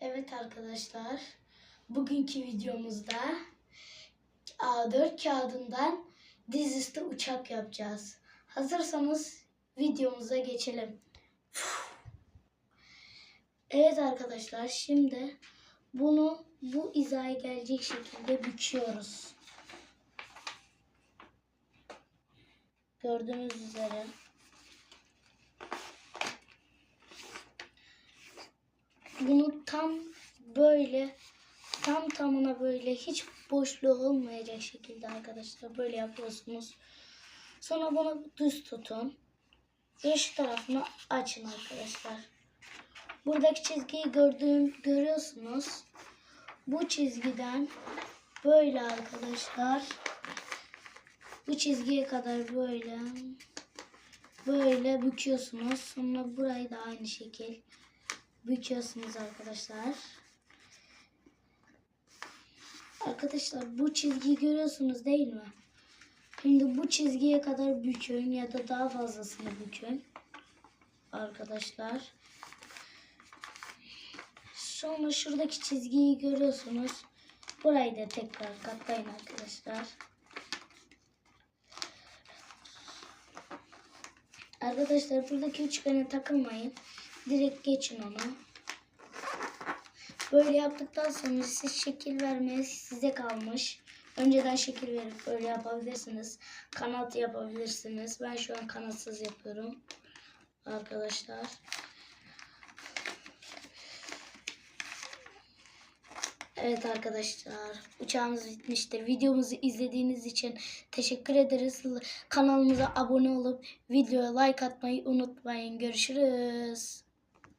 Evet arkadaşlar, bugünkü videomuzda A4 kağıdından dizüstü uçak yapacağız. Hazırsanız videomuza geçelim. Evet arkadaşlar, şimdi bunu bu hizaya gelecek şekilde büküyoruz. Gördüğünüz üzere. Bunu tam böyle tam tamına böyle hiç boşluğu olmayacak şekilde arkadaşlar böyle yapıyorsunuz. Sonra bunu düz tutun. Ve şu tarafını açın arkadaşlar. Buradaki çizgiyi gördüğüm görüyorsunuz. Bu çizgiden böyle arkadaşlar. Bu çizgiye kadar böyle böyle büküyorsunuz. Sonra burayı da aynı şekil büküyorsunuz arkadaşlar. Arkadaşlar bu çizgiyi görüyorsunuz değil mi? Şimdi bu çizgiye kadar bükün ya da daha fazlasını bükün. Arkadaşlar. Sonra şuradaki çizgiyi görüyorsunuz. Burayı da tekrar katlayın arkadaşlar. Arkadaşlar buradaki üçgene takılmayın. Direkt geçin onu. Böyle yaptıktan sonra siz şekil vermeye size kalmış. Önceden şekil verip böyle yapabilirsiniz. Kanat yapabilirsiniz. Ben şu an kanatsız yapıyorum. Arkadaşlar. Evet arkadaşlar uçağımız bitmiştir. Videomuzu izlediğiniz için teşekkür ederiz. Kanalımıza abone olup videoya like atmayı unutmayın. Görüşürüz.